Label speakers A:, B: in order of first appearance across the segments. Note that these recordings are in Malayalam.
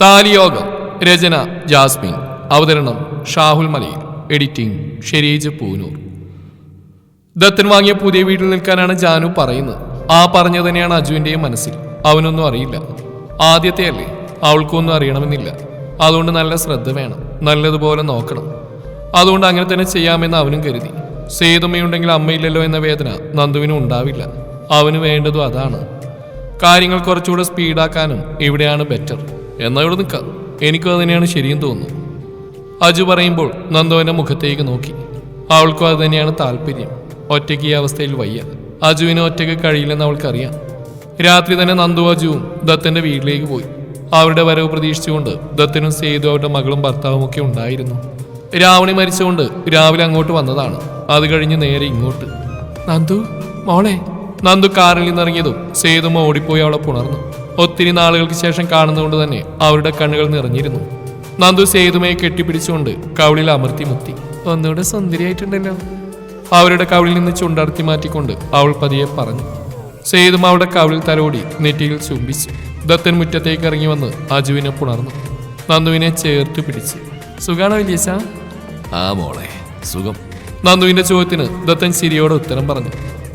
A: താലിയോഗം രചന ജാസ്മിൻ. അവതരണം ഷാഹുൽ മലയിൽ എഡിറ്റിംഗ് ഷെരീജ് പൂനൂർ. ദത്തൻ വാങ്ങിയ പുതിയ വീട്ടിൽ നിൽക്കാനാണ് ജാനു പറയുന്നത്. ആ പറഞ്ഞു തന്നെയാണ് അജുവിന്റെയും മനസ്സിൽ. അവനൊന്നും അറിയില്ല. ആദ്യത്തെ അല്ലേ അവൾക്കൊന്നും അറിയണമെന്നില്ല. അതുകൊണ്ട് നല്ല ശ്രദ്ധ വേണം. നല്ലതുപോലെ നോക്കണം. അതുകൊണ്ട് അങ്ങനെ തന്നെ ചെയ്യാമെന്ന് അവനും കരുതി. സേതുമ്മയുണ്ടെങ്കിൽ അമ്മയില്ലല്ലോ എന്ന വേദന നന്ദുവിനും ഉണ്ടാവില്ല. അവന് വേണ്ടതും അതാണ്. കാര്യങ്ങൾ കുറച്ചുകൂടെ സ്പീഡാക്കാനും ഇവിടെയാണ് ബെറ്റർ. എന്നാൽ ഇവിടെ നിൽക്കാം എനിക്കും അതുതന്നെയാണ് ശരിയും തോന്നുന്നു അജു പറയുമ്പോൾ നന്ദുവിന്റെ മുഖത്തേക്ക് നോക്കി. അവൾക്കും അത് തന്നെയാണ് താല്പര്യം. ഒറ്റയ്ക്ക് ഈ അവസ്ഥയിൽ വയ്യ. അജുവിന് ഒറ്റയ്ക്ക് കഴിയില്ലെന്ന് അവൾക്കറിയാം. രാത്രി തന്നെ നന്ദു അജുവും ദത്തന്റെ വീട്ടിലേക്ക് പോയി. അവരുടെ വരവ് പ്രതീക്ഷിച്ചുകൊണ്ട് ദത്തനും സേതു അവരുടെ മകളും ഭർത്താവും ഒക്കെ ഉണ്ടായിരുന്നു. രാവണി മരിച്ചുകൊണ്ട് രാവിലെ അങ്ങോട്ട് വന്നതാണ്. അത് കഴിഞ്ഞ് നേരെ ഇങ്ങോട്ട്. നന്ദു മോളെ. നന്ദു കാറിൽ നിന്നിറങ്ങിയതും സേതുമ്മ ഓടിപ്പോയി അവളെ പുണർന്നു. ഒത്തിരി നാളുകൾക്ക് ശേഷം കാണുന്നതുകൊണ്ട് തന്നെ അവരുടെ കണ്ണുകൾ നിറഞ്ഞിരുന്നു. നന്ദു സേതുമയെ കെട്ടിപ്പിടിച്ചുകൊണ്ട് കവിളിൽ അമർത്തി മുത്തി ഒന്നുകൂടെ സുന്ദരിയായിട്ടുണ്ടല്ലോ. അവരുടെ കവിളിൽ നിന്ന് ചുണ്ടർത്തി മാറ്റിക്കൊണ്ട് അവൾ പതിയെ പറഞ്ഞു. സേതും അവളുടെ കവിളിൽ തലോടി നെറ്റിയിൽ ചുംബിച്ചു ദത്തൻ മുറ്റത്തേക്ക് ഇറങ്ങി വന്ന് അജുവിനെ പുണർന്നു. നന്ദുവിനെ ചേർത്ത് പിടിച്ചു. സുഖാണോ വലിയച്ച
B: ആ മോളെ സുഖം.
A: നന്ദുവിന്റെ ചോദ്യത്തിന് ദത്തൻ ശരിയോടെ ഉത്തരം പറഞ്ഞു.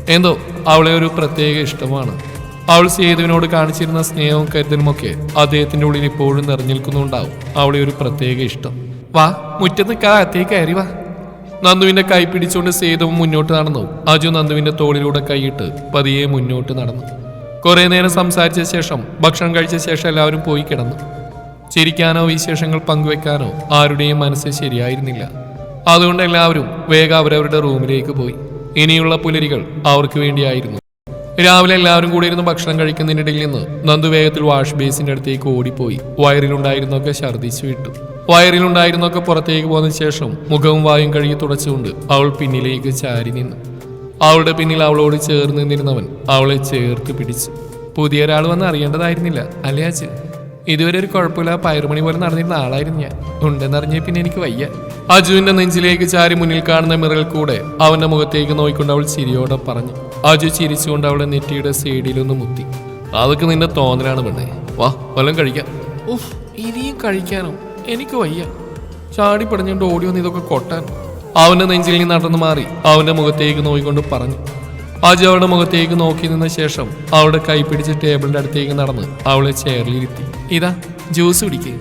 A: എന്തോ അവളെ ഒരു പ്രത്യേക ഇഷ്ടമാണ്. അവൾ സേതുവിനോട് കാണിച്ചിരുന്ന സ്നേഹവും കരുതലുമൊക്കെ അദ്ദേഹത്തിന്റെ ഉള്ളിൽ ഇപ്പോഴും നിറഞ്ഞിൽക്കുന്നുണ്ടാവും. അവളെ ഒരു പ്രത്യേക ഇഷ്ടം. വാ മുറ്റത്ത് കാത്തേക്ക് കയറി വാ. നന്ദുവിന്റെ കൈ പിടിച്ചുകൊണ്ട് സേതുവും മുന്നോട്ട് നടന്നു. അജു നന്ദുവിന്റെ തോളിലൂടെ കൈയിട്ട് പതിയെ മുന്നോട്ട് നടന്നു. കുറെ നേരം സംസാരിച്ച ശേഷം ഭക്ഷണം കഴിച്ച ശേഷം എല്ലാവരും പോയി കിടന്നു. ചിരിക്കാനോ വിശേഷങ്ങൾ പങ്കുവെക്കാനോ ആരുടെയും മനസ്സ് ശരിയായിരുന്നില്ല. അതുകൊണ്ട് എല്ലാവരും വേഗം അവരവരുടെ റൂമിലേക്ക് പോയി. ഇനിയുള്ള പുലരികൾ അവർക്ക് വേണ്ടിയായിരുന്നു. രാവിലെ എല്ലാവരും കൂടി ഇരുന്ന് ഭക്ഷണം കഴിക്കുന്നതിനിടയിൽ നിന്ന് നന്ദു വേഗത്തിൽ വാഷ് ബേസിന്റെ അടുത്തേക്ക് ഓടിപ്പോയി. വയറിലുണ്ടായിരുന്നൊക്കെ ഛർദ്ദിച്ചു വിട്ടു. വയറിലുണ്ടായിരുന്നൊക്കെ പുറത്തേക്ക് പോന്ന ശേഷം മുഖവും വായും കഴുകി തുടച്ചുകൊണ്ട് അവൾ പിന്നിലേക്ക് ചാരി നിന്നു. അവളുടെ പിന്നിൽ അവളോട് ചേർന്ന് നിന്നിരുന്നവൻ അവളെ ചേർത്ത് പിടിച്ചു. പുതിയ ഒരാൾ വന്ന് അറിയേണ്ടതായിരുന്നില്ല അല്ലേ അച്ഛൻ? ഇതുവരെ ഒരു കുഴപ്പമില്ല. പയറുമണി പോലെ നടന്നിരുന്ന ആളായിരുന്നു ഞാൻ. ഉണ്ടെന്നറിഞ്ഞ പിന്നെ എനിക്ക് വയ്യ. അജുവിന്റെ നെഞ്ചിലേക്ക് ചാരി മുന്നിൽ കാണുന്ന മിറൽ കൂടെ അവന്റെ മുഖത്തേക്ക് നോക്കിക്കൊണ്ട് അവൾ ചിരിയോടെ പറഞ്ഞു. അജു ചിരിച്ചുകൊണ്ട് അവളെ നെറ്റിയുടെ സൈഡിലൊന്ന് മുത്തി. അതൊക്കെ നിന്റെ തോന്നലാണ് പെണ്ണേ. വാ വല്ലതും കഴിക്കാം. ഉഫ് ഇനിയും കഴിക്കാനോ? എനിക്ക് വയ്യ. ചാടി പടഞ്ഞുകൊണ്ട് ഓടി വന്ന് ഇതൊക്കെ കൊട്ടാൻ. അവന്റെ നെഞ്ചിൽ നിന്ന് നടന്നു മാറി അവന്റെ മുഖത്തേക്ക് നോക്കിക്കൊണ്ട് പറഞ്ഞു. അജു അവളുടെ മുഖത്തേക്ക് നോക്കി നിന്ന ശേഷം അവളുടെ കൈ പിടിച്ച് ടേബിളിന്റെ അടുത്തേക്ക് നടന്ന് അവളെ ചെയറിലിരുത്തി. ഇതാ ജ്യൂസ് കുടിക്കേ.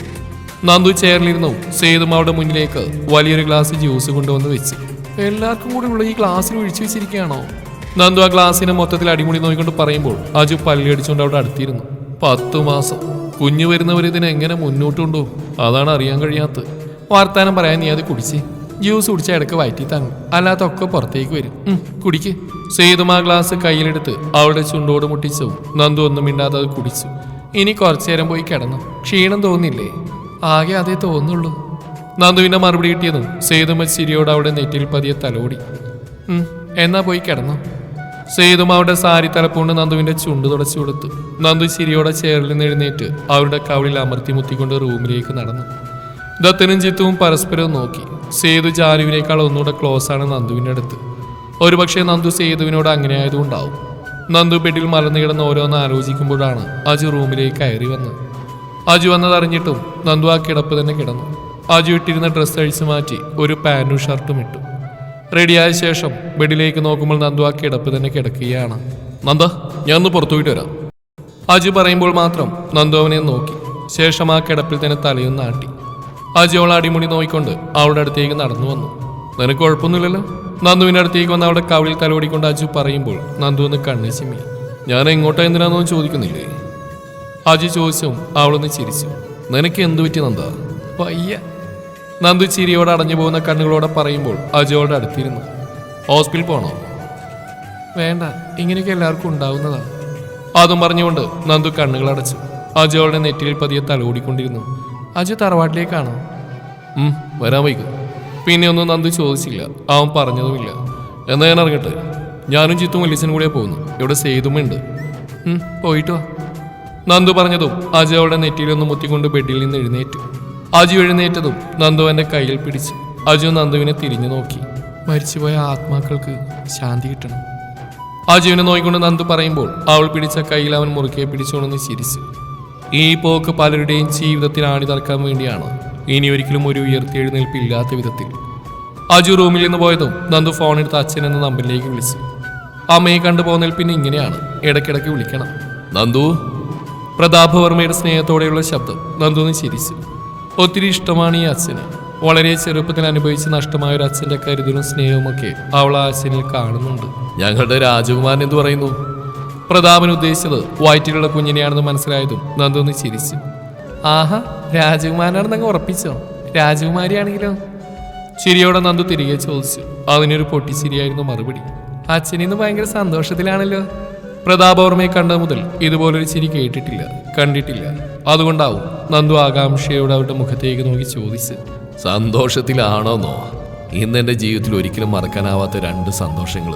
A: നന്ദു ചെയറിലിരുന്നു. സേതും അവളുടെ മുന്നിലേക്ക് വലിയൊരു ഗ്ലാസ് ജ്യൂസ് കൊണ്ടുവന്ന് വെച്ച്. എല്ലാവർക്കും കൂടി ഉള്ള ഈ ഗ്ലാസ്സിൽ ഒഴിച്ചു വെച്ചിരിക്കുകയാണോ? നന്ദു ആ ഗ്ലാസ്സിനെ മൊത്തത്തിൽ അടിമുടി നോക്കിക്കൊണ്ട് പറയുമ്പോൾ അജു പല്ലടിച്ചുകൊണ്ട് അവിടെ അടുത്തിരുന്നു. പത്തു മാസം. കുഞ്ഞു വരുന്നവർ ഇതിനെങ്ങനെ മുന്നോട്ടുണ്ടോ അതാണ് അറിയാൻ കഴിയാത്തത്. വാർത്താനം പറയാൻ നീ അത് കുടിച്ച്. ജ്യൂസ് കുടിച്ച ഇടയ്ക്ക് വയറ്റി തങ്ങും. അല്ലാത്തൊക്കെ പുറത്തേക്ക് വരും. കുടിക്ക്. സേതും ഗ്ലാസ് കയ്യിലെടുത്ത് അവളുടെ ചുണ്ടോട് മുട്ടിച്ചു. നന്ദു ഒന്നും മിണ്ടാതെ അത് കുടിച്ചു. ഇനി കുറച്ചു നേരം പോയി കിടന്നു. ക്ഷീണം തോന്നില്ലേ? ആകെ അതേ തോന്നുള്ളൂ. നന്ദുവിന്റെ മറുപടി കിട്ടിയതും സേതുമ ചിരിയോട് അവിടെ നെറ്റിൽ പതിയെ തലോടി. എന്നാ പോയി കിടന്നു? സേതും അവരുടെ സാരി തലപ്പൂണ്ട് നന്ദുവിന്റെ ചുണ്ട് തുടച്ചു കൊടുത്തു. നന്ദു ചിരിയോടെ ചേറിൽ നിന്ന് എഴുന്നേറ്റ് അവരുടെ കവളിൽ അമർത്തി മുത്തിക്കൊണ്ട് റൂമിലേക്ക് നടന്നു. ദത്തനും ചിത്തുവും പരസ്പരം നോക്കി. സേതു ജാനുവിനേക്കാൾ ഒന്നുകൂടെ ക്ലോസ് ആണ് നന്ദുവിന്റെ അടുത്ത്. ഒരുപക്ഷെ നന്ദു സേതുവിനോട് അങ്ങനെ ആയതുകൊണ്ടാവും നന്ദു ബെഡിൽ മലർന്നു കിടന്ന് ഓരോന്ന് ആലോചിക്കുമ്പോഴാണ് അജു റൂമിലേക്ക് കയറി വന്നത്. അജു വന്നതറിഞ്ഞിട്ടും നന്ദു ആ കിടപ്പ് തന്നെ കിടന്നു. അജു ഇട്ടിരുന്ന ഡ്രസ്സ് അഴിച്ചു മാറ്റി ഒരു പാന്റും ഷർട്ടും ഇട്ടു. റെഡിയായ ശേഷം ബെഡിലേക്ക് നോക്കുമ്പോൾ നന്ദു ആ കിടപ്പ് തന്നെ കിടക്കുകയാണ്. നന്ദ ഞാൻ ഒന്ന് പുറത്തു പോയിട്ട് വരാം. അജു പറയുമ്പോൾ മാത്രം നന്ദു അവനെ നോക്കി. ശേഷം ആ കിടപ്പിൽ തന്നെ തലയും നാട്ടി അജു അവൾ അടിമുടി നോക്കിക്കൊണ്ട് അവളുടെ അടുത്തേക്ക് നടന്നു വന്നു. നിനക്ക് കുഴപ്പമൊന്നുമില്ലല്ലോ? നന്ദുവിന്റെ അടുത്തേക്ക് വന്ന് അവിടെ കവിളിൽ തലോടിക്കൊണ്ട് അജു പറയുമ്പോൾ നന്ദു ഒന്ന് കണ്ണു ചിമ്മി. ഞാൻ എങ്ങോട്ടാ എന്തിനാണെന്ന് ചോദിക്കുന്നില്ലേ? അജു ചോദിച്ചും അവളൊന്ന് ചിരിച്ചു. നിനക്ക് എന്തു പറ്റി നന്ദ? വയ്യ. നന്ദു ചിരിയോടെ അടഞ്ഞു പോകുന്ന കണ്ണുകളോടെ പറയുമ്പോൾ അജുവോടെ അടുത്തിരുന്നു. ഹോസ്പിറ്റൽ പോണോ? വേണ്ട. ഇങ്ങനെയൊക്കെ എല്ലാവർക്കും ഉണ്ടാവുന്നതാ. അതും പറഞ്ഞുകൊണ്ട് നന്ദു കണ്ണുകൾ അടച്ചു. അജു അവളുടെ നെറ്റിയിൽ പതിയെ തലോടിക്കൊണ്ടിരുന്നു. അജു തറവാട്ടിലേക്കാണോ? വരാൻ വൈകും. പിന്നെ ഒന്നും നന്ദി ചോദിച്ചില്ല. അവൻ പറഞ്ഞതുമില്ല. എന്നാ ഞാൻ ഇറങ്ങട്ടെ? ഞാനും ചിത്തും വലിച്ചനും കൂടെ പോകുന്നു ഇവിടെ സേതുമുണ്ട് പോയിട്ടോ നന്ദു പറഞ്ഞതും അജു അവിടെ നെറ്റിയിലൊന്ന് മുത്തിക്കൊണ്ട് ബെഡിൽ നിന്ന് എഴുന്നേറ്റു. അജു എഴുന്നേറ്റതും നന്ദു എന്റെ കയ്യിൽ പിടിച്ച്. അജു നന്ദുവിനെ തിരിഞ്ഞു നോക്കി. മരിച്ചുപോയ ആത്മാക്കൾക്ക് ശാന്തി കിട്ടണം. അജുവിനെ നോക്കിക്കൊണ്ട് നന്ദു പറയുമ്പോൾ അവൾ പിടിച്ച കയ്യിൽ അവൻ മുറുകെ പിടിച്ചുകൊണ്ടെന്ന് ചിരിച്ചു. ഈ പോക്ക് പലരുടെയും ജീവിതത്തിൽ ആണി വേണ്ടിയാണ്. ഇനി ഒരിക്കലും ഒരു ഉയർത്തെഴുന്നേൽപ്പില്ലാത്ത വിധത്തിൽ. അജു റൂമിൽ നിന്ന് പോയതും നന്ദു ഫോൺ എടുത്ത് അച്ഛൻ എന്ന നമ്പറിലേക്ക് വിളിച്ചു. അമ്മയെ കണ്ടു പോകുന്നതിൽ പിന്നെ ഇങ്ങനെയാണ്. ഇടയ്ക്കിടയ്ക്ക് വിളിക്കണം.
B: നന്ദു?
A: പ്രതാപവർമ്മയുടെ സ്നേഹത്തോടെയുള്ള ശബ്ദം നന്ദുന്ന് ചിരിച്ചു. ഒത്തിരി ഇഷ്ടമാണ് ഈ അച്ഛന്. വളരെ ചെറുപ്പത്തിൽ അനുഭവിച്ച് നഷ്ടമായ ഒരു അച്ഛന്റെ കരുതലും സ്നേഹവുമൊക്കെ അവൾ ആ അച്ഛനിൽ കാണുന്നുണ്ട്.
B: ഞങ്ങളുടെ രാജകുമാരൻ എന്ന് പറയുന്നു?
A: പ്രതാപൻ ഉദ്ദേശിച്ചത് വയറ്റിലുള്ള കുഞ്ഞിനെയാണെന്ന് മനസ്സിലായതും നന്ദൊന്ന് ചിരിച്ചു. ആഹാ രാജകുമാരനാണെന്നങ്ങ് ഉറപ്പിച്ചോ? രാജകുമാരിയാണെങ്കിലോ? ചിരിയോടെ നന്ദു തിരികെ ചോദിച്ചു. അതിനൊരു പൊട്ടിച്ചിരിയായിരുന്നു മറുപടി. അച്ഛനിന്ന് ഭയങ്കര സന്തോഷത്തിലാണല്ലോ. പ്രതാപവർമ്മയെ കണ്ടത് മുതൽ ഇതുപോലൊരു ചിരി കേട്ടിട്ടില്ല കണ്ടിട്ടില്ല. അതുകൊണ്ടാവും നന്ദു ആകാംക്ഷയോട് അവരുടെ മുഖത്തേക്ക് നോക്കി ചോദിച്ച്
B: സന്തോഷത്തിലാണോന്നോ? ഇന്ന് എന്റെ ജീവിതത്തിൽ ഒരിക്കലും മറക്കാനാവാത്ത രണ്ട് സന്തോഷങ്ങൾ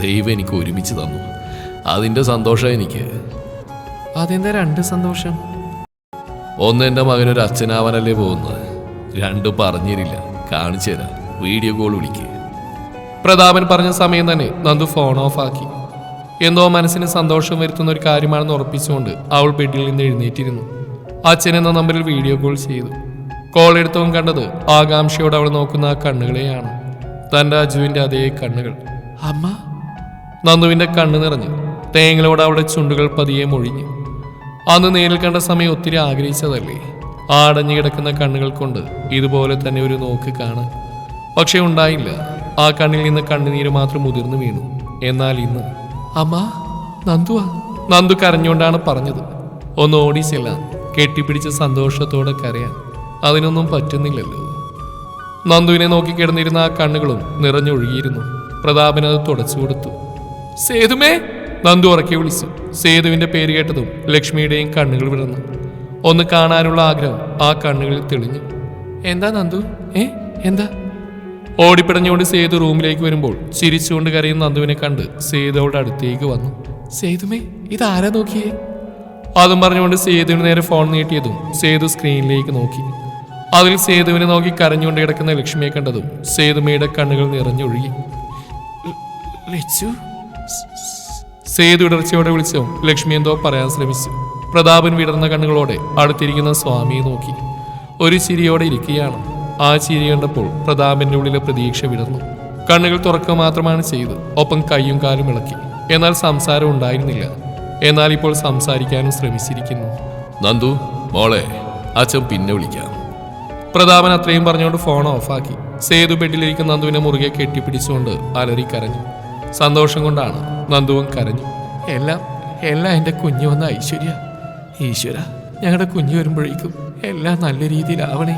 B: ദൈവം എനിക്ക് ഒരുമിച്ച് തന്നു. അതിന്റെ സന്തോഷം എനിക്ക്.
A: അതെന്താ രണ്ട് സന്തോഷം?
B: ഒന്ന് എന്റെ മകനൊരു അച്ഛനാവാനല്ലേ പോകുന്നത്. രണ്ട് പറഞ്ഞിരില്ല. കാണിച്ചു തരാം. വീഡിയോ കോൾ വിളിക്കുക
A: പ്രതാപൻ പറഞ്ഞ സമയം തന്നെ നന്ദു ഫോൺ ഓഫ് ആക്കി. എന്തോ മനസ്സിന് സന്തോഷം വരുത്തുന്ന ഒരു കാര്യമാണെന്ന് ഉറപ്പിച്ചുകൊണ്ട് അവൾ ബെഡിൽ നിന്ന് എഴുന്നേറ്റിരുന്നു. അച്ഛൻ എന്ന നമ്പറിൽ വീഡിയോ കോൾ ചെയ്തു. കോൾ എടുത്തവൻ കണ്ടത് ആകാംക്ഷയോടെ അവൾ നോക്കുന്ന ആ കണ്ണുകളെയാണ്. തന്റെ അജുവിന്റെ അതേ കണ്ണുകൾ. അമ്മ? നന്ദുവിന്റെ കണ്ണ് നിറഞ്ഞു. തേങ്ങലോട് അവളുടെ ചുണ്ടുകൾ പതിയെ മൊഴിഞ്ഞു. അന്ന് നേരിൽ കണ്ട സമയം ഒത്തിരി ആഗ്രഹിച്ചതല്ലേ? ആടഞ്ഞു കിടക്കുന്ന കണ്ണുകൾ കൊണ്ട് ഇതുപോലെ തന്നെ ഒരു നോക്ക് കാണാൻ. പക്ഷെ ഉണ്ടായില്ല. ആ കണ്ണിൽ നിന്ന് കണ്ണുനീര് മാത്രം മുതിർന്നു വീണു. എന്നാൽ ഇന്ന്. അമ്മ നന്ദുവാ നന്ദു കരഞ്ഞുകൊണ്ടാണ് പറഞ്ഞത്. ഒന്ന് ഓടി ചെല്ലാൻ. കെട്ടിപ്പിടിച്ച് സന്തോഷത്തോടെ കരയാൻ. അതിനൊന്നും പറ്റുന്നില്ലല്ലോ. നന്ദുവിനെ നോക്കി കിടന്നിരുന്ന ആ കണ്ണുകളും നിറഞ്ഞൊഴുകിയിരുന്നു. പ്രതാപൻ അത് തുടച്ചു കൊടുത്തു. സേതുമേ! നന്ദു ഉറക്കി വിളിച്ചു. സേതുവിന്റെ പേര് കേട്ടതും ലക്ഷ്മിയുടെയും കണ്ണുകൾ വിടർന്നു. ഒന്ന് കാണാനുള്ള ആഗ്രഹം ആ കണ്ണുകളിൽ തെളിഞ്ഞു. എന്താ നന്ദു? ഏ? എന്താ? ഓടിപ്പിടഞ്ഞുകൊണ്ട് സേതു റൂമിലേക്ക് വരുമ്പോൾ ചിരിച്ചുകൊണ്ട് കരയുന്ന നന്ദുവിനെ കണ്ട് സേതു അവളുടെ അടുത്തേക്ക് വന്നു. സേതുമേ ഇതാരാ നോക്കിയേ? അതും പറഞ്ഞുകൊണ്ട് സേതുവിന് നേരെ ഫോൺ നീട്ടിയതും സേതു സ്ക്രീനിലേക്ക് നോക്കി. അതിൽ സേതുവിനെ നോക്കി കരഞ്ഞുകൊണ്ട് കിടക്കുന്ന ലക്ഷ്മിയെ കണ്ടതും സേതുമയുടെ കണ്ണുകൾ നിറഞ്ഞൊഴുകി. സേതു ഇടർച്ചയോടെ വിളിച്ചോ ലക്ഷ്മി എന്തോ പറയാൻ ശ്രമിച്ചു. പ്രതാപൻ വിടർന്ന കണ്ണുകളോടെ അടുത്തിരിക്കുന്ന സ്വാമിയെ നോക്കി. ഒരു ചിരിയോടെ ഇരിക്കുകയാണ്. ആ ചിരി കണ്ടപ്പോൾ പ്രതാപന്റെ ഉള്ളിലെ പ്രതീക്ഷ വിടർന്നു. കണ്ണുകൾ തുറക്കുക മാത്രമാണ് ചെയ്ത് ഒപ്പം കൈയും കാലും ഇളക്കി. എന്നാൽ സംസാരം ഉണ്ടായിരുന്നില്ല. എന്നാൽ ഇപ്പോൾ സംസാരിക്കാനും ശ്രമിച്ചിരിക്കുന്നു.
B: നന്ദു മോളെ അച്ഛൻ പിന്നെ വിളിക്കാം.
A: പ്രതാപൻ അത്രയും പറഞ്ഞുകൊണ്ട് ഫോൺ ഓഫാക്കി. സേതു ബെഡിലിരിക്കുന്ന നന്ദുവിനെ മുറുകെ കെട്ടിപ്പിടിച്ചുകൊണ്ട് അലറി കരഞ്ഞു. സന്തോഷം കൊണ്ടാണ് നന്ദുവും കരഞ്ഞു. എല്ലാം എല്ലാം എന്റെ കുഞ്ഞു വന്ന ഐശ്വര്യ. ഈശ്വര ഞങ്ങളുടെ കുഞ്ഞു വരുമ്പോഴേക്കും എല്ലാം നല്ല രീതിയിലാവണേ.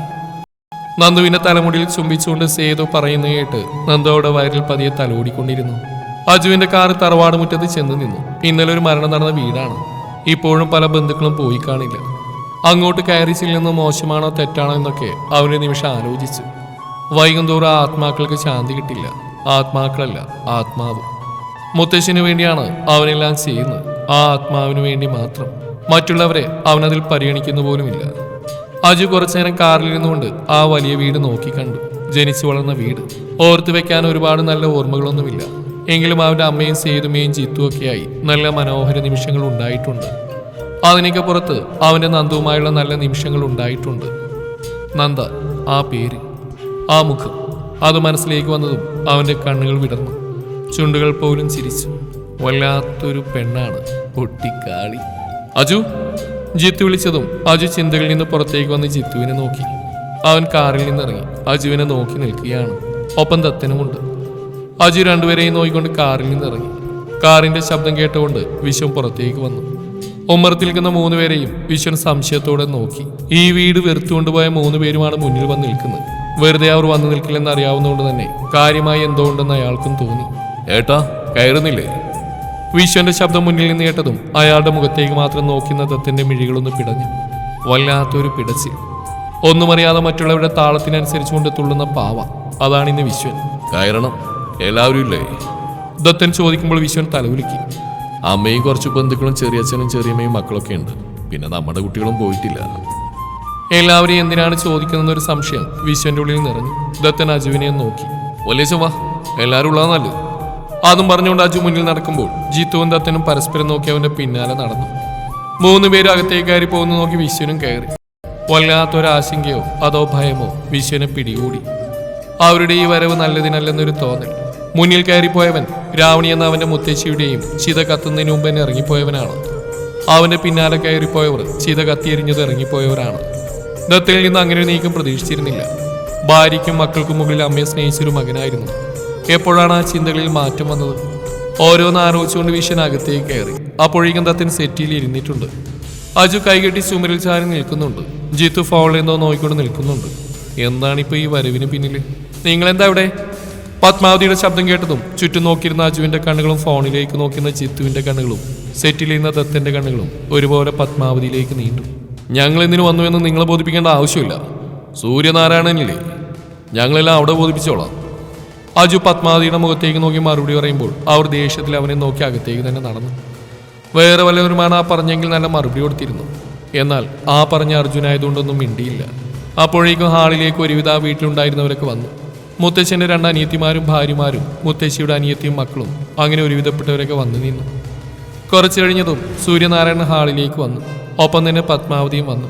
A: നന്ദുവിന്റെ തലമുടിയിൽ ചുംബിച്ചുകൊണ്ട് സേതു പറയുന്ന കേട്ട് നന്ദുവിടെ വയറിൽ പതിയെ തലോടിക്കൊണ്ടിരുന്നു. അജുവിന്റെ കാർ തറവാട് മുറ്റത്ത് ചെന്ന് നിന്നു. ഇന്നലെ ഒരു മരണം നടന്ന വീടാണ്. ഇപ്പോഴും പല ബന്ധുക്കളും പോയി കാണില്ല. അങ്ങോട്ട് കയറി ചെല്ലുന്നത് മോശമാണോ തെറ്റാണോ എന്നൊക്കെ അവനൊരു നിമിഷം ആലോചിച്ചു. വൈകുന്തോറും ആത്മാക്കൾക്ക് ശാന്തി കിട്ടില്ല. ആത്മാക്കളല്ല ആത്മാവ്. മുത്തശ്ശിനു വേണ്ടിയാണ് അവനെല്ലാം ചെയ്യുന്നത്. ആ ആത്മാവിന് വേണ്ടി മാത്രം. മറ്റുള്ളവരെ അവനതിൽ പരിഗണിക്കുന്നു പോലുമില്ല. അജു കുറച്ചുനേരം കാറിൽ ഇരുന്നുകൊണ്ട് ആ വലിയ വീട് നോക്കി കണ്ടു. ജനിച്ചു വളർന്ന വീട്. ഓർത്തു വെക്കാൻ ഒരുപാട് നല്ല ഓർമ്മകളൊന്നുമില്ല. എങ്കിലും അവന്റെ അമ്മയും സേതുമയും ചിത്തുമൊക്കെയായി നല്ല മനോഹര നിമിഷങ്ങൾ ഉണ്ടായിട്ടുണ്ട്. അതിനൊക്കെ പുറത്ത് അവന്റെ നന്ദുവുമായുള്ള നല്ല നിമിഷങ്ങൾ ഉണ്ടായിട്ടുണ്ട്. നന്ദ ആ പേര് ആ മുഖം അത് മനസ്സിലേക്ക് വന്നതും അവന്റെ കണ്ണുകൾ വിടർന്നു. ചുണ്ടുകൾ പോലും ചിരിച്ചു. വല്ലാത്തൊരു പെണ്ണാണ്. പൊട്ടിക്കാളി. അജു ജിത്തു വിളിച്ചതും അജു ചിന്തകളിൽ നിന്ന് പുറത്തേക്ക് വന്ന് ജിത്തുവിനെ നോക്കി. അവൻ കാറിൽ നിന്നിറങ്ങി. അജുവിനെ നോക്കി നിൽക്കുകയാണ്. ഒപ്പം ദത്തനുമുണ്ട്. അജു രണ്ടുപേരെയും നോക്കിക്കൊണ്ട് കാറിൽ നിന്നിറങ്ങി. കാറിന്റെ ശബ്ദം കേട്ടുകൊണ്ട് വിശ്വം പുറത്തേക്ക് വന്നു. ഉമ്മറത്തിൽ നിൽക്കുന്ന മൂന്നുപേരെയും വിശ്വൻ സംശയത്തോടെ നോക്കി. ഈ വീട് വെറുത്തുകൊണ്ടുപോയ മൂന്ന് പേരുമാണ് മുന്നിൽ വന്ന് നിൽക്കുന്നത്. വെറുതെ അവർ വന്നു നിൽക്കില്ലെന്ന് അറിയാവുന്നതുകൊണ്ട് തന്നെ കാര്യമായി എന്തോ ഉണ്ടെന്ന് അയാൾക്കും തോന്നി.
B: ഏട്ടാ കയറുന്നില്ലേ?
A: വിശ്വന്റെ ശബ്ദം മുന്നിൽ നിന്ന് കേട്ടതും അയാളുടെ മുഖത്തേക്ക് മാത്രം നോക്കുന്ന ദത്തന്റെ മിഴികളൊന്ന് പിടഞ്ഞു. വല്ലാത്തൊരു പിടച്ചിൽ. ഒന്നും അറിയാതെ മറ്റുള്ളവരുടെ താളത്തിനനുസരിച്ച് കൊണ്ട് തുള്ളുന്ന പാവ. അതാണ് ഇന്ന് വിശ്വൻ.
B: കയറണം. എല്ലാവരും ഇല്ലേ?
A: ദത്തൻ ചോദിക്കുമ്പോൾ വിശ്വൻ തലകുലുക്കി
B: അമ്മയും കുറച്ച് ബന്ധുക്കളും ചെറിയച്ഛനും ചെറിയമ്മയും മക്കളൊക്കെ ഉണ്ട്. പിന്നെ നമ്മുടെ കുട്ടികളും പോയിട്ടില്ല.
A: എല്ലാവരെയും എന്തിനാണ് ചോദിക്കുന്നതെന്നൊരു സംശയം വിശ്വന്റെ ഉള്ളിൽ നിറഞ്ഞു. ദത്തൻ അജുവിനെ നോക്കി. വലിയ വാ എല്ലാവരും ഉള്ളതാ നല്ലത്. അതും പറഞ്ഞുകൊണ്ട് അജു മുന്നിൽ നടക്കുമ്പോൾ ജീത്തുവും തത്തനും പരസ്പരം നോക്കി അവന്റെ പിന്നാലെ നടന്നു. മൂന്ന് പേര് അകത്തേക്ക് കയറി പോകുന്നു നോക്കി വിശ്വനും കയറി. വല്ലാത്തൊരാശങ്കയോ അതോ ഭയമോ വിശ്വനെ പിടികൂടി. അവരുടെ ഈ വരവ് നല്ലതിനല്ലെന്നൊരു തോന്നൽ. മുന്നിൽ കയറിപ്പോയവൻ രാവണി എന്ന അവന്റെ മുത്തശ്ശിയുടെയും ചിത കത്തുന്നതിന് മുമ്പ് തന്നെ ഇറങ്ങിപ്പോയവനാണ്. അവന്റെ പിന്നാലെ കയറിപ്പോയവർ ചിത കത്തിയെരിഞ്ഞത് ഇറങ്ങിപ്പോയവരാണ്. ദത്തയിൽ നിന്ന് അങ്ങനെ നീക്കം പ്രതീക്ഷിച്ചിരുന്നില്ല. ഭാര്യയ്ക്കും മക്കൾക്കും മുകളിൽ അമ്മയെ സ്നേഹിച്ചൊരു മകനായിരുന്നു. എപ്പോഴാണ് ആ ചിന്തകളിൽ മാറ്റം വന്നത്. ഓരോന്ന് ആലോചിച്ചുകൊണ്ട് വിഷൻ അകത്തേക്ക് കയറി. അപ്പോഴേക്കും തത്തിൻ സെറ്റിയിൽ ഇരുന്നിട്ടുണ്ട്. അജു കൈകെട്ടി ചുമരിൽ ചാരി നിൽക്കുന്നുണ്ട്. ജിത്തു ഫോണിൽ എന്തോ നോക്കിക്കൊണ്ട് നിൽക്കുന്നുണ്ട്. എന്താണിപ്പോ ഈ വരവിന് പിന്നിൽ നിങ്ങളെന്താ ഇവിടെ പത്മാവതിയുടെ ശബ്ദം കേട്ടതും ചുറ്റും നോക്കിയിരുന്ന അജുവിന്റെ കണ്ണുകളും ഫോണിലേക്ക് നോക്കുന്ന ജിത്തുവിന്റെ കണ്ണുകളും സെറ്റിലിരുന്ന ദത്തന്റെ കണ്ണുകളും ഒരുപോലെ പത്മാവതിയിലേക്ക് നീണ്ടു. ഞങ്ങൾ എന്തിനു വന്നുവെന്ന് നിങ്ങളെ ബോധിപ്പിക്കേണ്ട ആവശ്യമില്ല. സൂര്യനാരായണനില്ലേ? ഞങ്ങളെല്ലാം അവിടെ ബോധിപ്പിച്ചോളാം. അജു പത്മാവതിയുടെ മുഖത്തേക്ക് നോക്കി മറുപടി പറയുമ്പോൾ അവർ ദേഷ്യത്തിൽ അവനെ നോക്കി അകത്തേക്ക് തന്നെ നടന്നു. വേറെ വല്ലവരുമാണ് ആ പറഞ്ഞെങ്കിൽ നല്ല മറുപടി കൊടുത്തിരുന്നു. എന്നാൽ ആ പറഞ്ഞ അർജുനായതുകൊണ്ടൊന്നും മിണ്ടിയില്ല. അപ്പോഴേക്കും ഹാളിലേക്ക് ഒരുവിധ വീട്ടിലുണ്ടായിരുന്നവരൊക്കെ വന്നു. മുത്തശ്ശന്റെ രണ്ട് അനിയത്തിമാരും ഭാര്യമാരും മുത്തശ്ശിയുടെ അനിയത്തിയും മക്കളും അങ്ങനെ ഒരുവിധപ്പെട്ടവരൊക്കെ വന്നു നിന്നു. കുറച്ചു കഴിഞ്ഞതും സൂര്യനാരായണൻ ഹാളിലേക്ക് വന്നു. ഒപ്പം തന്നെ പത്മാവതിയും വന്നു.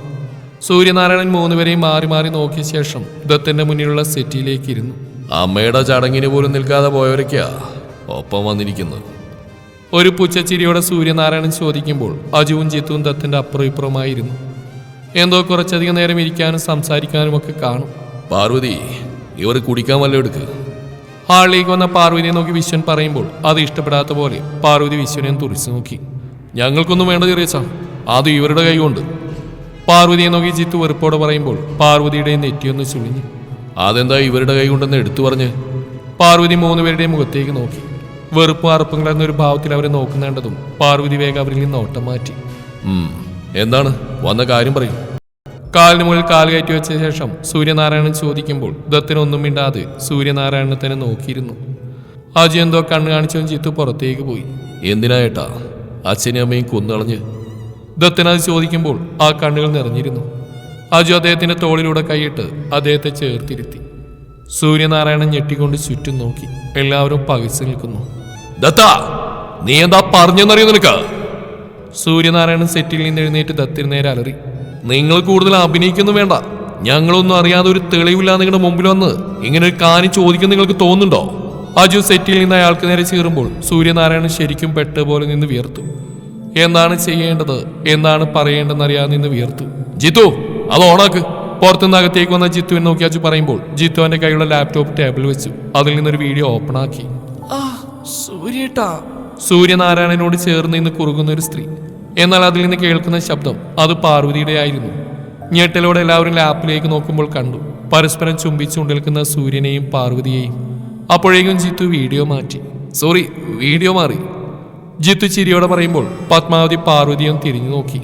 A: സൂര്യനാരായണൻ മൂന്നുപേരെയും മാറി മാറി നോക്കിയ ശേഷം ദത്തന്റെ മുന്നിലുള്ള സെറ്റിയിലേക്ക് ഇരുന്നു.
B: അമ്മയുടെ ചടങ്ങിന് പോലും നിൽക്കാതെ പോയവരൊക്കെയാ ഒപ്പം വന്നിരിക്കുന്നത്.
A: ഒരു പുച്ചച്ചിരിയോടെ സൂര്യനാരായണൻ ചോദിക്കുമ്പോൾ അജുവും ജിത്തുവും ദത്തിന്റെ അപ്പുറം ഇപ്പുറമായിരുന്നു എന്തോ കുറച്ചധികം നേരം ഇരിക്കാനും സംസാരിക്കാനും ഒക്കെ കാണും.
B: പാർവതി ഇവർ കുടിക്കാൻ വല്ല എടുക്ക്.
A: ഹാളിലേക്ക് വന്ന പാർവതിയെ നോക്കി വിശ്വൻ പറയുമ്പോൾ അത് ഇഷ്ടപ്പെടാത്ത പോലെ പാർവതി വിശ്വനെ തുറിച്ചു നോക്കി. ഞങ്ങൾക്കൊന്നും വേണ്ട ചെറിയച്ച അത് ഇവരുടെ കൈ കൊണ്ട് പാർവതിയെ നോക്കി ജിത്തു വെറുപ്പോടെ പറയുമ്പോൾ പാർവതിയുടെ നെറ്റിയൊന്ന് ചുളിഞ്ഞു.
B: അതെന്താ ഇവരുടെ കൈ കൊണ്ടെന്ന് എടുത്തു പറഞ്ഞ്?
A: പാർവതി മൂന്നുപേരുടെയും മുഖത്തേക്ക് നോക്കി. വെറുപ്പും അറുപ്പും എന്നൊരു ഭാവത്തിൽ അവരെ നോക്കുന്നേണ്ടതും പാർവതി വേഗം അവരിൽ നിന്ന് ഓട്ടം മാറ്റി.
B: എന്താണ്? വന്ന കാര്യം പറയും.
A: കാലിന് മുകളിൽ കാൽ കയറ്റി വെച്ച ശേഷം സൂര്യനാരായണൻ ചോദിക്കുമ്പോൾ ദത്തിനൊന്നും മിണ്ടാതെ സൂര്യനാരായണനെ തന്നെ നോക്കിയിരുന്നു. അജു എന്തോ കണ്ണു കാണിച്ചവൻ ജിത്തു പുറത്തേക്ക് പോയി.
B: എന്തിനായിട്ടാ അച്ഛനെയും അമ്മയും കൊന്നുകളഞ്ഞ്
A: ദത്തൻ അത് ചോദിക്കുമ്പോൾ ആ കണ്ണുകൾ നിറഞ്ഞിരുന്നു. അജു അദ്ദേഹത്തിന്റെ തോളിലൂടെ കൈയിട്ട് അദ്ദേഹത്തെ ചേർത്തിരുത്തി. സൂര്യനാരായണൻ ഞെട്ടിക്കൊണ്ട് ചുറ്റും നോക്കി. എല്ലാവരും പകച്ചു നിൽക്കുന്നു.
B: ദത്ത നീ എന്താ പറഞ്ഞെന്നറിയോ നിനക്ക്?
A: സൂര്യനാരായണൻ സെറ്റിൽ നിന്ന് എഴുന്നേറ്റ് ദത്തിന് നേരെ അലറി. നിങ്ങൾ കൂടുതൽ അഭിനയിക്കുന്നു വേണ്ട. ഞങ്ങളൊന്നും അറിയാതെ ഒരു തെളിവില്ല നിങ്ങളുടെ മുമ്പിൽ വന്ന് ഇങ്ങനെ ഒരു കാര്യം ചോദിക്കും നിങ്ങൾക്ക് തോന്നുന്നുണ്ടോ? അജു സെറ്റിൽ നിന്ന് അയാൾക്ക് നേരെ ചീറുമ്പോൾ സൂര്യനാരായണൻ ശരിക്കും പെട്ടുപോലെ നിന്ന് വിയർത്തു. എന്താണ് ചെയ്യേണ്ടത്? എന്താണ് പറയേണ്ടതെന്ന് അറിയാതെ നിന്ന് വിയർത്തു. ജിത്തു അത് ഓണാക്ക്. പുറത്തുനിന്ന് അകത്തേക്ക് വന്ന ജിത്തുവിനെ നോക്കി അജു പറയുമ്പോൾ ജിത്തു അവന്റെ കൈയുള്ള ലാപ്ടോപ്പ് ടേബിൾ വെച്ചു. അതിൽ നിന്നൊരു വീഡിയോ ഓപ്പൺ ആക്കി. സൂര്യേട്ടാ. സൂര്യനാരായണനോട് ചേർന്ന് നിന്ന് കുറുകുന്ന ഒരു സ്ത്രീ. എന്നാൽ അതിൽ നിന്ന് കേൾക്കുന്ന ശബ്ദം അത് പാർവതിയുടെ ആയിരുന്നു. ഞെട്ടലോടെ എല്ലാവരും ലാപ്പിലേക്ക് നോക്കുമ്പോൾ കണ്ടു. പരസ്പരം ചുംബിച്ചുകൊണ്ടിരിക്കുന്ന സൂര്യനെയും പാർവതിയെയും. അപ്പോഴേക്കും ജിത്തു വീഡിയോ മാറ്റി. സോറി വീഡിയോ മാറി. ജിത്തു ചിരിയോടെ പറയുമ്പോൾ പത്മാവതി പാർവതിയും തിരിഞ്ഞു നോക്കി.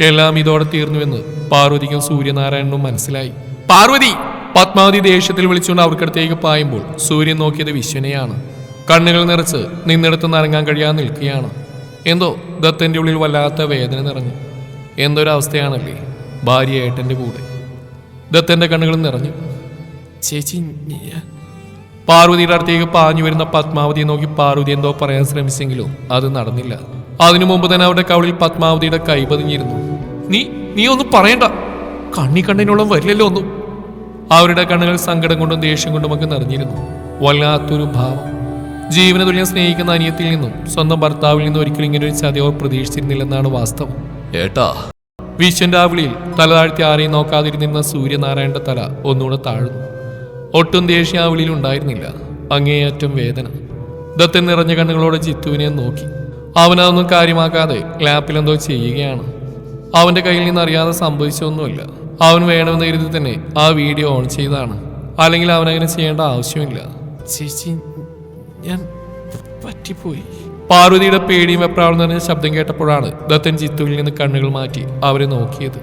A: എല്ലാം ഇതോടെ തീർന്നുവെന്ന് പാർവതിക്കും സൂര്യനാരായണനും മനസ്സിലായി. പാർവതി പത്മാവതി ദേഷ്യത്തിൽ വിളിച്ചുകൊണ്ട് അവർക്കടുത്തേക്ക് പായുമ്പോൾ സൂര്യൻ നോക്കിയത് വിശ്വനെയാണ്. കണ്ണുകൾ നിറച്ച് നിന്നിടത്ത് നിറങ്ങാൻ കഴിയാതെ നിൽക്കുകയാണ്. എന്തോ ദത്തന്റെ ഉള്ളിൽ വല്ലാത്ത വേദന നിറഞ്ഞു. എന്തൊരവസ്ഥയാണല്ലേ ഭാര്യ ഏട്ടന്റെ കൂടെ. ദത്തന്റെ കണ്ണുകൾ നിറഞ്ഞു. ചേച്ചി പാർവതിയുടെ അടുത്തേക്ക് പാഞ്ഞു വരുന്ന പത്മാവതിയെ നോക്കി പാർവതി എന്തോ പറയാൻ ശ്രമിച്ചെങ്കിലും അത് നടന്നില്ല. അതിനു മുമ്പ് തന്നെ അവരുടെ കവളിൽ പത്മാവതിയുടെ കൈ പതിഞ്ഞിരുന്നു. നീ നീ ഒന്നും പറയണ്ട. കണ്ണി കണ്ണിനോളം വരില്ലല്ലോ ഒന്നും. അവരുടെ കണ്ണുകൾ സങ്കടം കൊണ്ടും ദേഷ്യം കൊണ്ടും ഒക്കെ നിറഞ്ഞിരുന്നു. വല്ലാത്തൊരു ഭാവം. ജീവന തുല്യം സ്നേഹിക്കുന്ന അനിയത്തിൽ നിന്നും സ്വന്തം ഭർത്താവിൽ നിന്നും ഒരിക്കലും ഇങ്ങനെ ഒരു ചതി അവർ പ്രതീക്ഷിച്ചിരുന്നില്ലെന്നാണ് വാസ്തവം.
B: ഏട്ടാ.
A: വിശ്വന്റെ ആ വിളിയിൽ തല താഴ്ത്തി ആരെയും നോക്കാതിരുന്നിരുന്ന സൂര്യനാരായണന്റെ തല ഒന്നുകൂടെ താഴ്ന്നു. ഒട്ടും ദേഷ്യം ആ വിളിയിൽ ഉണ്ടായിരുന്നില്ല. അങ്ങേയറ്റം വേദന. ദത്തൻ നിറഞ്ഞ കണ്ണുകളോടെ ജിത്തുവിനെ നോക്കി. അവനതൊന്നും കാര്യമാക്കാതെ ലാപ്പിൽ എന്തോ ചെയ്യുകയാണ്. അവന്റെ കയ്യിൽ നിന്ന് അറിയാതെ സംഭവിച്ചൊന്നുമില്ല അവൻ വേണമെന്ന് കരുതി തന്നെ ആ വീഡിയോ ഓൺ ചെയ്താണ് അല്ലെങ്കിൽ അവനങ്ങനെ ചെയ്യേണ്ട ആവശ്യമില്ല. ചേച്ചി ഞാൻ പറ്റിപ്പോയി. പാർവതിയുടെ പേടിയും എപ്രാളും നിറഞ്ഞ ശബ്ദം കേട്ടപ്പോഴാണ് ദത്തൻ ചിത്തുവിൽ നിന്ന് കണ്ണുകൾ മാറ്റി അവരെ നോക്കിയത്.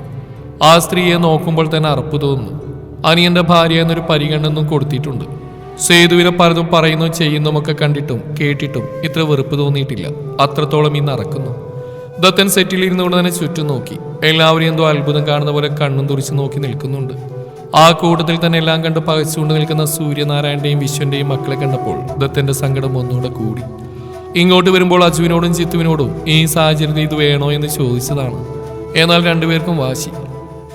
A: ആ സ്ത്രീയെ നോക്കുമ്പോൾ തന്നെ അറപ്പ് തോന്നുന്നു. അനിയന്റെ ഭാര്യ എന്നൊരു പരിഗണനൊന്നും കൊടുത്തിട്ടുണ്ട്. സേതുവിനെ പലതും പറയുന്നു ചെയ്യുന്നുമൊക്കെ കണ്ടിട്ടും കേട്ടിട്ടും ഇത്ര വെറുപ്പ് തോന്നിയിട്ടില്ല. അത്രത്തോളം ഇന്ന് അറക്കുന്നു ദത്തൻ സെറ്റിൽ ഇരുന്നുകൊണ്ട് തന്നെ ചുറ്റും നോക്കി. എല്ലാവരും എന്തോ അത്ഭുതം കാണുന്ന പോലെ കണ്ണും തുറിച്ച് നോക്കി നിൽക്കുന്നുണ്ട്. ആ കൂട്ടത്തിൽ തന്നെ എല്ലാം കണ്ട് പകച്ചുകൊണ്ട് നിൽക്കുന്ന സൂര്യനാരായണന്റെയും വിശ്വന്റെയും മക്കളെ കണ്ടപ്പോൾ ദത്തന്റെ സങ്കടം ഒന്നുകൂടെ കൂടി. ഇങ്ങോട്ട് വരുമ്പോൾ അജുവിനോടും ചിത്തുവിനോടും ഈ സാഹചര്യത്തിൽ ഇത് വേണോ എന്ന് ചോദിച്ചതാണ്. എന്നാൽ രണ്ടുപേർക്കും വാശി.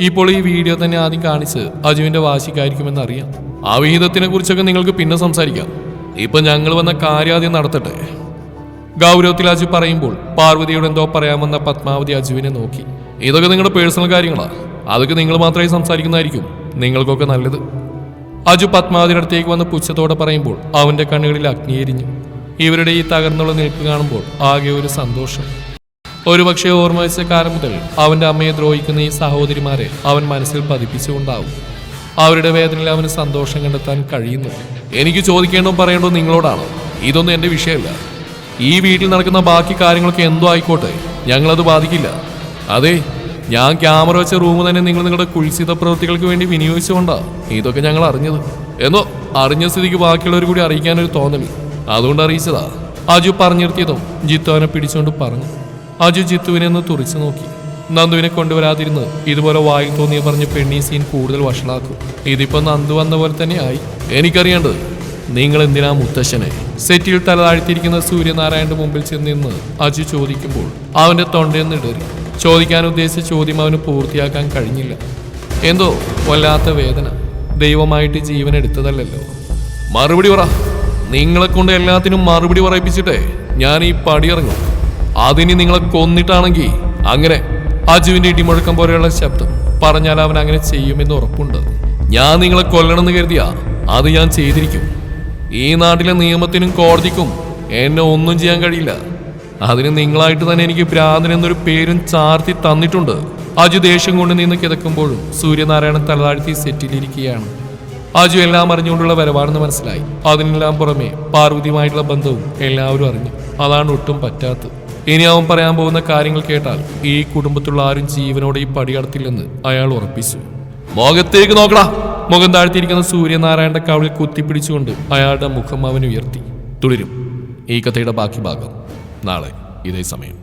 A: ഇപ്പോൾ ഈ വീഡിയോ തന്നെ ആദ്യം കാണിച്ച് അജുവിന്റെ വാശിക്കായിരിക്കുമെന്ന് അറിയാം ആ വിഹിതത്തിനെ കുറിച്ചൊക്കെ നിങ്ങൾക്ക് പിന്നെ സംസാരിക്കാം. ഇപ്പൊ ഞങ്ങൾ വന്ന കാര്യാദ്യം നടത്തട്ടെ. ഗൗരവത്തിൽ അജു പറയുമ്പോൾ പാർവതിയോട് എന്തോ പറയാമെന്ന പത്മാവതി അജുവിനെ നോക്കി. ഇതൊക്കെ നിങ്ങളുടെ പേഴ്സണൽ കാര്യങ്ങളാ. അതൊക്കെ നിങ്ങൾ മാത്രമേ സംസാരിക്കുന്നതായിരിക്കും. നിങ്ങൾക്കൊക്കെ നല്ലത്. അജു പത്മാവതിയുടെ അടുത്തേക്ക് വന്ന് പുച്ഛത്തോടെ പറയുമ്പോൾ അവന്റെ കണ്ണുകളിൽ അഗ്നിയെരിഞ്ഞു ഇവരുടെ ഈ തകർന്നുള്ള നിൽപ്പ് കാണുമ്പോൾ ആകെ ഒരു സന്തോഷം. ഒരുപക്ഷെ ഓർമ്മ വെച്ച കാലം മുതൽ അവന്റെ അമ്മയെ ദ്രോഹിക്കുന്ന ഈ സഹോദരിമാരെ അവൻ മനസ്സിൽ പതിപ്പിച്ചുകൊണ്ടാവും. അവരുടെ വേദനയിൽ അവന് സന്തോഷം കണ്ടെത്താൻ കഴിയുന്നു എനിക്ക് ചോദിക്കേണ്ടോ പറയേണ്ടോ നിങ്ങളോടാണ്. ഇതൊന്നും എന്റെ വിഷയമല്ല. ഈ വീട്ടിൽ നടക്കുന്ന ബാക്കി കാര്യങ്ങളൊക്കെ എന്തോ ആയിക്കോട്ടെ. ഞങ്ങളത് ബാധിക്കില്ല. അതെ ഞാൻ ക്യാമറ വെച്ച റൂം തന്നെ നിങ്ങൾ നിങ്ങളുടെ കുൽസിത പ്രവൃത്തികൾക്ക് വേണ്ടി വിനിയോഗിച്ചുകൊണ്ടാണ് ഇതൊക്കെ ഞങ്ങൾ അറിഞ്ഞത്. എന്നോ അറിഞ്ഞ സ്ഥിതിക്ക് ബാക്കിയുള്ളവർ കൂടി അറിയിക്കാനൊരു തോന്നൽ അതുകൊണ്ട് അറിയിച്ചതാ. അജു പറഞ്ഞിരുത്തിയതും ജിത്തു അവനെ പിടിച്ചുകൊണ്ട് പറഞ്ഞു. അജു ജിത്തുവിനെ ഒന്ന് തുറിച്ചു നോക്കി. നന്ദുവിനെ കൊണ്ടുവരാതിരുന്ന് ഇതുപോലെ വായിൽ തോന്നിയ പറഞ്ഞ് പെണ്ണി സീൻ കൂടുതൽ വഷളാക്കും. ഇതിപ്പോ നന്ദു വന്ന പോലെ തന്നെ ആയി എനിക്കറിയേണ്ടത് നിങ്ങൾ എന്തിനാ മുത്തശ്ശനെ? സെറ്റിൽ തല താഴ്ത്തിയിരിക്കുന്ന സൂര്യനാരായണന്റെ മുമ്പിൽ ചെന്ന് നിന്ന് അജു ചോദിക്കുമ്പോൾ അവന്റെ തൊണ്ടയെന്ന് ഇടറി. ചോദിക്കാൻ ഉദ്ദേശിച്ച ചോദ്യം അവന് പൂർത്തിയാക്കാൻ കഴിഞ്ഞില്ല. എന്തോ വല്ലാത്ത വേദന. ദൈവമായിട്ട് ജീവൻ എടുത്തതല്ലല്ലോ. മറുപടി പറ. നിങ്ങളെ കൊണ്ട് എല്ലാത്തിനും മറുപടി പറയിപ്പിച്ചിട്ടേ ഞാൻ ഈ പടിയിറങ്ങും. അതിനി നിങ്ങളെ കൊന്നിട്ടാണെങ്കിൽ അങ്ങനെ അജുവിന്റെ ഇടിമുഴക്കം പോലെയുള്ള ശബ്ദം പറഞ്ഞാൽ അവൻ അങ്ങനെ ചെയ്യുമെന്ന് ഉറപ്പുണ്ട്. ഞാൻ നിങ്ങളെ കൊല്ലണമെന്ന് കരുതിയാ അത് ഞാൻ ചെയ്തിരിക്കും. ഈ നാട്ടിലെ നിയമത്തിനും കോടതിക്കും എന്നെ ഒന്നും ചെയ്യാൻ കഴിയില്ല. അതിന് നിങ്ങളായിട്ട് തന്നെ എനിക്ക് ഭ്രാന്തൻ എന്നൊരു പേരും ചാർത്തി തന്നിട്ടുണ്ട്. അജു ദേഷ്യം കൊണ്ട് നിന്ന് കിതക്കുമ്പോഴും സൂര്യനാരായണൻ തലതാഴ്ത്തി സെറ്റിലിരിക്കുകയാണ് അജു എല്ലാം അറിഞ്ഞുകൊണ്ടുള്ള വരവാണെന്ന് മനസ്സിലായി. അതിനെല്ലാം പുറമെ പാർവതിയുമായിട്ടുള്ള ബന്ധവും എല്ലാവരും അറിഞ്ഞു. അതാണ് ഒട്ടും പറ്റാത്തത്. ഇനി അവൻ പറയാൻ പോകുന്ന കാര്യങ്ങൾ കേട്ടാൽ ഈ കുടുംബത്തിലുള്ള ആരും ജീവനോടെ ഈ പടികടത്തില്ലെന്ന് അയാൾ ഉറപ്പിച്ചു. മുഖത്തേക്ക് നോക്കടാ. മുഖം താഴ്ത്തിയിരിക്കുന്ന സൂര്യനാരായണന്റെ കവിളിൽ കുത്തിപ്പിടിച്ചുകൊണ്ട് അയാളുടെ മുഖം അവൻ ഉയർത്തി. തുടരും. ഈ കഥയുടെ ബാക്കി ഭാഗം. നാളെ ഇതേ സമയം.